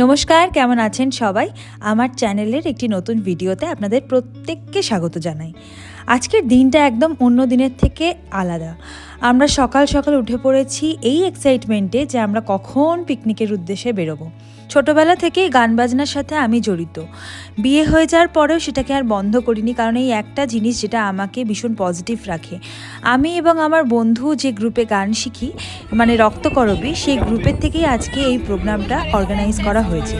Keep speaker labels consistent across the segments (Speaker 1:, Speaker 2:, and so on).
Speaker 1: নমস্কার, কেমন আছেন সবাই? আমার চ্যানেলের একটি নতুন ভিডিওতে আপনাদের প্রত্যেককে স্বাগত জানাই। আজকের দিনটা একদম অন্য দিনের থেকে আলাদা। আমরা সকাল সকাল উঠে পড়েছি এই এক্সাইটমেন্টে যে আমরা কখন পিকনিকের উদ্দেশ্যে বেরোবো। ছোটবেলা থেকেই গান বাজনার সাথে আমি জড়িত। বিয়ে হয়ে যাওয়ার পরেও সেটাকে আর বন্ধ করিনি, কারণ এই একটা জিনিস যেটা আমাকে ভীষণ পজিটিভ রাখে। আমি এবং আমার বন্ধু যে গ্রুপে গান শিখি মানে রক্তকরবী, সেই গ্রুপের থেকেই আজকে এই প্রোগ্রামটা অর্গানাইজ করা হয়েছে।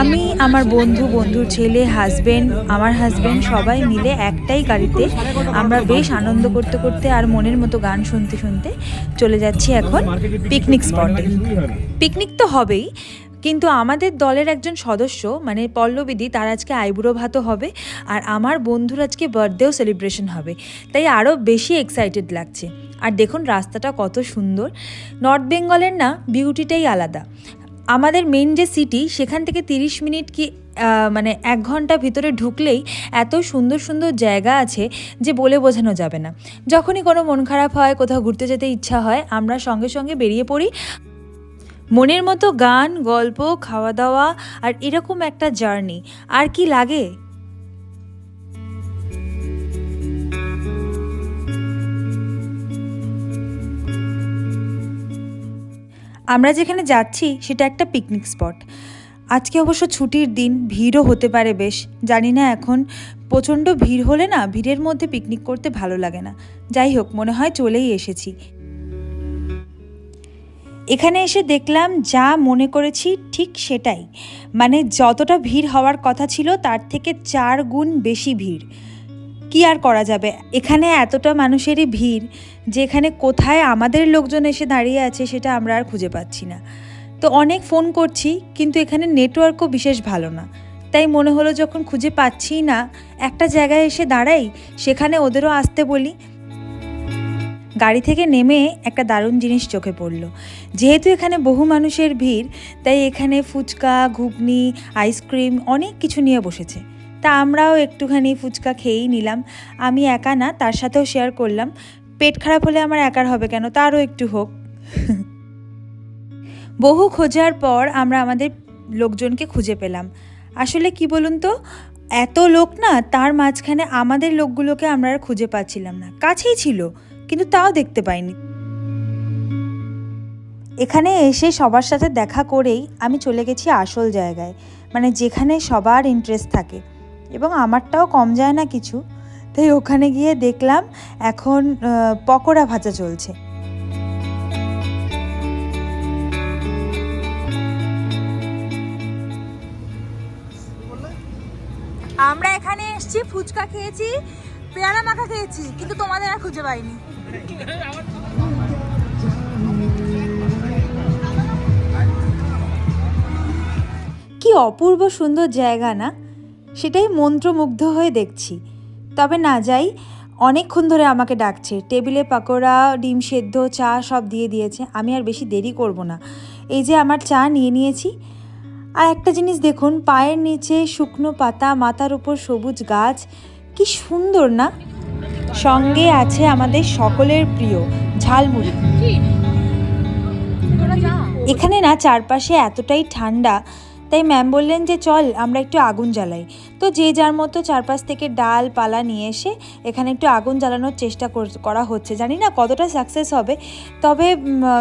Speaker 1: আমি, আমার বন্ধু, বন্ধুর ছেলে হাজবেন্ড আমার হাজব্যান্ড সবাই মিলে একটাই গাড়িতে আমরা বেশ আনন্দ করতে করতে আর মনের মতো গান শুনতে শুনতে চলে যাচ্ছি এখন পিকনিক স্পটে পিকনিক তো হবেই কিন্তু আমাদের দলের একজন সদস্য মানে পল্লবিদি, তার আজকে আইবুড়ো ভাতও হবে আর আমার বন্ধুর আজকে বার্থডেও সেলিব্রেশন হবে। তাই আরও বেশি এক্সাইটেড লাগছে। আর দেখুন, রাস্তাটা কত সুন্দর। নর্থ বেঙ্গলের না বিউটিটাই আলাদা। আমাদের মেন যে সিটি সেখান থেকে তিরিশ মিনিট কি মানে এক ঘণ্টা ভিতরে ঢুকলেই এত সুন্দর সুন্দর জায়গা আছে যে বলে বোঝানো যাবে না। যখনই কোনো মন খারাপ হয়, কোথাও ঘুরতে যেতে ইচ্ছা হয়, আমরা সঙ্গে সঙ্গে বেরিয়ে পড়ি। মনের মতো গান, গল্প খাওয়া দাওয়া আর এরকম একটা জার্নি। আর কি লাগে? আমরা যেখানে যাচ্ছি, সেটা একটা পিকনিক স্পট আজকে অবশ্য ছুটির দিন, ভিড়ও হতে পারে বেশ। জানি না এখন, প্রচণ্ড ভিড় হলে না, ভিড়ের মধ্যে পিকনিক করতে ভালো লাগে না। যাই হোক, মনে হয় চলেই এসেছি। এখানে এসে দেখলাম যা মনে করেছি ঠিক সেটাই। মানে যতটা ভিড় হওয়ার কথা ছিল তার থেকে চার গুণ বেশি ভিড়। কি আর করা যাবে? এখানে এতটা মানুষেরই ভিড় যে এখানে কোথায় আমাদের লোকজন এসে দাঁড়িয়ে আছে সেটা আমরা আর খুঁজে পাচ্ছি না। তো অনেক ফোন করছি কিন্তু এখানে নেটওয়ার্কও বিশেষ ভালো না। তাই মনে হলো যখন খুঁজে পাচ্ছি না, একটা জায়গায় এসে দাঁড়াই, সেখানে ওদেরও আসতে বলি। গাড়ি থেকে নেমে একটা দারুণ জিনিস চোখে পড়ল। যেহেতু এখানে বহু মানুষের ভিড়, তাই এখানে ফুচকা, ঘুগনি, আইসক্রিম অনেক কিছু নিয়ে বসেছে। তা আমরাও একটুখানি ফুচকা খেয়েই নিলাম। আমি একা না, তার সাথেও শেয়ার করলাম। পেট খারাপ হলে আমার একার হবে কেন? তারও একটু হোক। বহু খোঁজার পর আমরা আমাদের লোকজনকে খুঁজে পেলাম। আসলে কি বলুন তো? এত লোক না, তার মাঝখানে আমাদের লোকগুলোকে আমরা আর খুঁজে পাচ্ছিলাম না। কাছেই ছিল। কিন্তু তাও দেখতে পাইনি। এখানে এসে সবার সাথে দেখা করেই আমি চলে গেছি আসল জায়গায় মানে যেখানে সবার ইন্টারেস্ট থাকে। এবং আমারটাও কম যায় না কিছু, তাই ওখানে গিয়ে দেখলাম এখন পকোড়া ভাজা চলছে।
Speaker 2: আমরা এখানে এসেছি, ফুচকা খেয়েছি, পেয়ারা মাখা খেয়েছি, কিন্তু তোমাদের আর খুঁজে পাইনি।
Speaker 1: কি অপূর্ব সুন্দর জায়গা না? সেটাই মন্ত্রমুগ্ধ হয়ে দেখছি। তবে না যাই, অনেকক্ষণ ধরে আমাকে ডাকছে। টেবিলে পাকোড়া, ডিম সেদ্ধ, চা সব দিয়ে দিয়েছে। আমি আর বেশি দেরি করব না। এই যে আমার চা নিয়ে নিয়েছি। আর একটা জিনিস দেখুন, পায়ের নিচে শুকনো পাতা, মাথার উপর সবুজ গাছ। কি সুন্দর না? সঙ্গে আছে আমাদের সকলের প্রিয় ঝালমুড়ি। এখানে না চারপাশে এতটাই ঠান্ডা তাই ম্যাম বললেন যে চল, আমরা একটু আগুন জ্বালাই। তো যে যার মতো চারপাশ থেকে ডাল, পালা নিয়ে এসে এখানে একটু আগুন জ্বালানোর চেষ্টা কর- হচ্ছে। জানি না কতটা সাকসেস হবে, তবে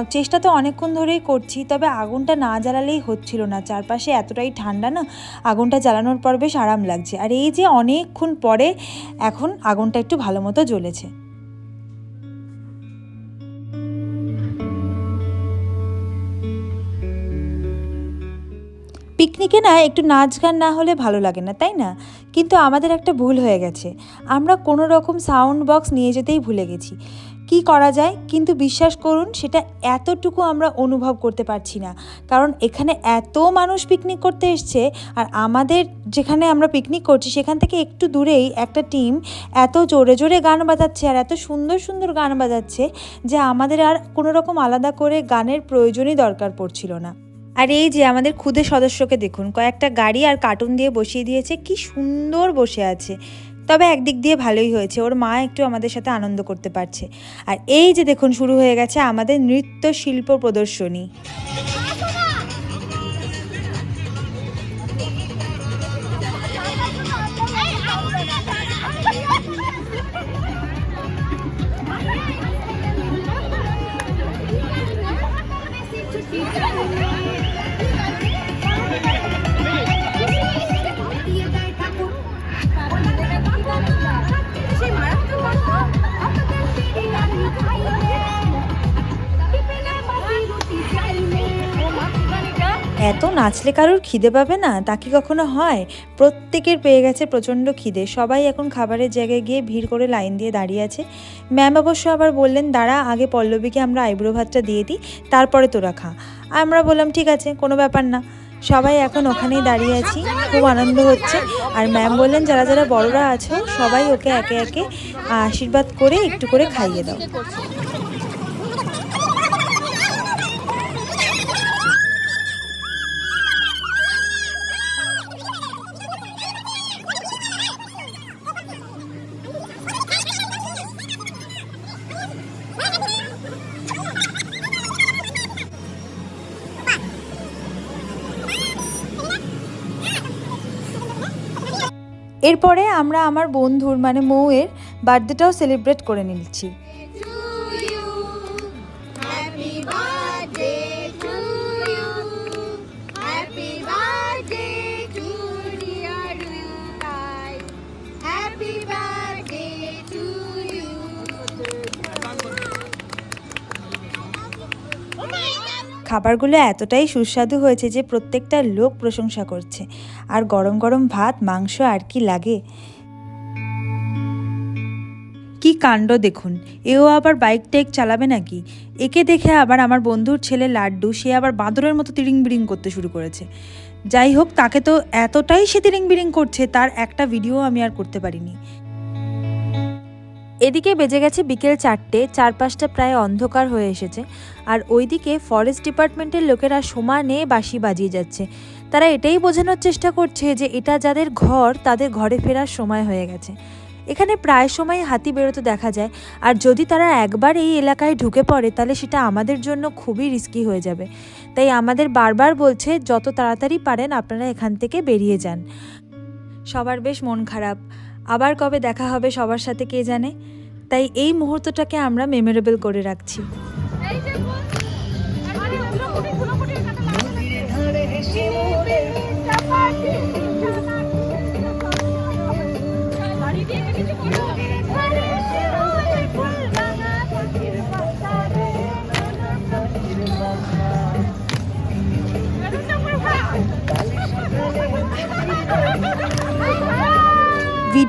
Speaker 1: চেষ্টা তো অনেকক্ষণ ধরেই করছি, তবে আগুনটা না জ্বালালেই হচ্ছিল না। চারপাশে এতটাই ঠান্ডা না, আগুনটা জ্বালানোর পর বেশ আরাম লাগছে। আর এই যে অনেকক্ষণ পরে এখন আগুনটা একটু ভালো মতো জ্বলেছে। পিকনিকে না একটু নাচ গান না হলে ভালো লাগে না, তাই না? কিন্তু আমাদের একটা ভুল হয়ে গেছে। আমরা কোনো রকম সাউন্ড বক্স নিয়ে যেতেই ভুলে গেছি। কি করা যায়? কিন্তু বিশ্বাস করুন, সেটা এতটুকু আমরা অনুভব করতে পারছি না। কারণ এখানে এত মানুষ পিকনিক করতে এসছে আর আমাদের যেখানে আমরা পিকনিক করছি, সেখান থেকে একটু দূরেই একটা টিম এত জোরে জোরে গান বাজাচ্ছে আর এত সুন্দর সুন্দর গান বাজাচ্ছে যে আমাদের আর কোনো রকম আলাদা করে গানের প্রয়োজনই দরকার পড়ছিল না। আর এই যে আমাদের খুদে সদস্যকে দেখুন, কয়েকটা গাড়ি আর কার্টুন দিয়ে বসিয়ে দিয়েছে, কি সুন্দর বসে আছে তবে একদিক দিয়ে ভালোই হয়েছে, ওর মা একটু আমাদের সাথে আনন্দ করতে পারছে আর এই যে দেখুন, শুরু হয়ে গেছে আমাদের নৃত্য শিল্প প্রদর্শনী Yeah. এত নাচলে কারোর খিদে পাবে না? তা কি কখনো হয়? প্রত্যেকের পেয়ে গেছে প্রচণ্ড খিদে। সবাই এখন খাবারের জায়গায় গিয়ে ভিড় করে লাইন দিয়ে দাঁড়িয়ে আছে। ম্যাম অবশ্য আবার বললেন, দাঁড়া, আগে পল্লবীকে আমরা আইব্রো ভাতটা দিয়ে দিই, তারপরে তোরা খা। আমরা বললাম, ঠিক আছে, কোনো ব্যাপার না। সবাই এখন ওখানেই দাঁড়িয়ে আছি। খুব আনন্দ হচ্ছে। আর ম্যাম বললেন, যারা যারা বড়রা আছো, সবাই ওকে একে একে আশীর্বাদ করে একটু করে খাইয়ে দাও। এরপরে আমরা আমার বন্ধুর মানে মৌয়ের বার্থডেটাও সেলিব্রেট করে নিচ্ছি। খাবারগুলো এতটাই সুস্বাদু হয়েছে যে প্রত্যেকটা লোক প্রশংসা করছে। আর গরম গরম ভাত, মাংস আর কি লাগে? কি কাণ্ড দেখুন, এও আবার বাইক টেক চালাবে নাকি? একে দেখে আবার আমার বন্ধুর ছেলে লাড্ডু, সে আবার বাঁদরের মতো তিরিং বিরিং করতে শুরু করেছে। যাই হোক, তাকে তো এতটাই সে তিরিং বিরিং করছে, তার একটা ভিডিও আমি আর করতে পারিনি। এদিকে বেজে গেছে বিকেল চারটে, চারপাশটা প্রায় অন্ধকার হয়ে এসেছে। আর ওইদিকে ফরেস্ট ডিপার্টমেন্টের লোকেরা সমানে বাঁশি বাজিয়ে যাচ্ছে। তারা এটাই বোঝানোর চেষ্টা করছে যে এটা যাদের ঘর, তাদের ঘরে ফেরার সময় হয়ে গেছে। এখানে প্রায় সময় হাতি বেরোতে দেখা যায়। আর যদি তারা একবার এই এলাকায় ঢুকে পড়ে, তাহলে সেটা আমাদের জন্য খুবই রিস্কি হয়ে যাবে। তাই আমাদের বারবার বলছে, যত তাড়াতাড়ি পারেন, আপনারা এখান থেকে বেরিয়ে যান। সবার বেশ মন খারাপ। আবার কবে দেখা হবে সবার সাথে কে জানে? তাই এই মুহূর্তটাকে আমরা মেমোরেবল করে রাখছি।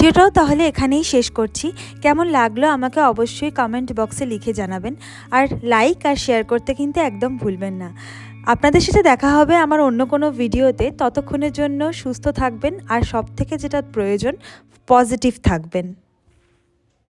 Speaker 1: ভিডিওটাও তাহলে এখানেই শেষ করছি। কেমন লাগল আমাকে অবশ্যই কমেন্ট বক্সে লিখে জানাবেন। আর লাইক আর শেয়ার করতে কিন্তু একদম ভুলবেন না। আপনাদের সাথে দেখা হবে আমার অন্য কোনো ভিডিওতে। ততক্ষণের জন্য সুস্থ থাকবেন আর সব থেকে যেটা প্রয়োজন পজিটিভ থাকবেন।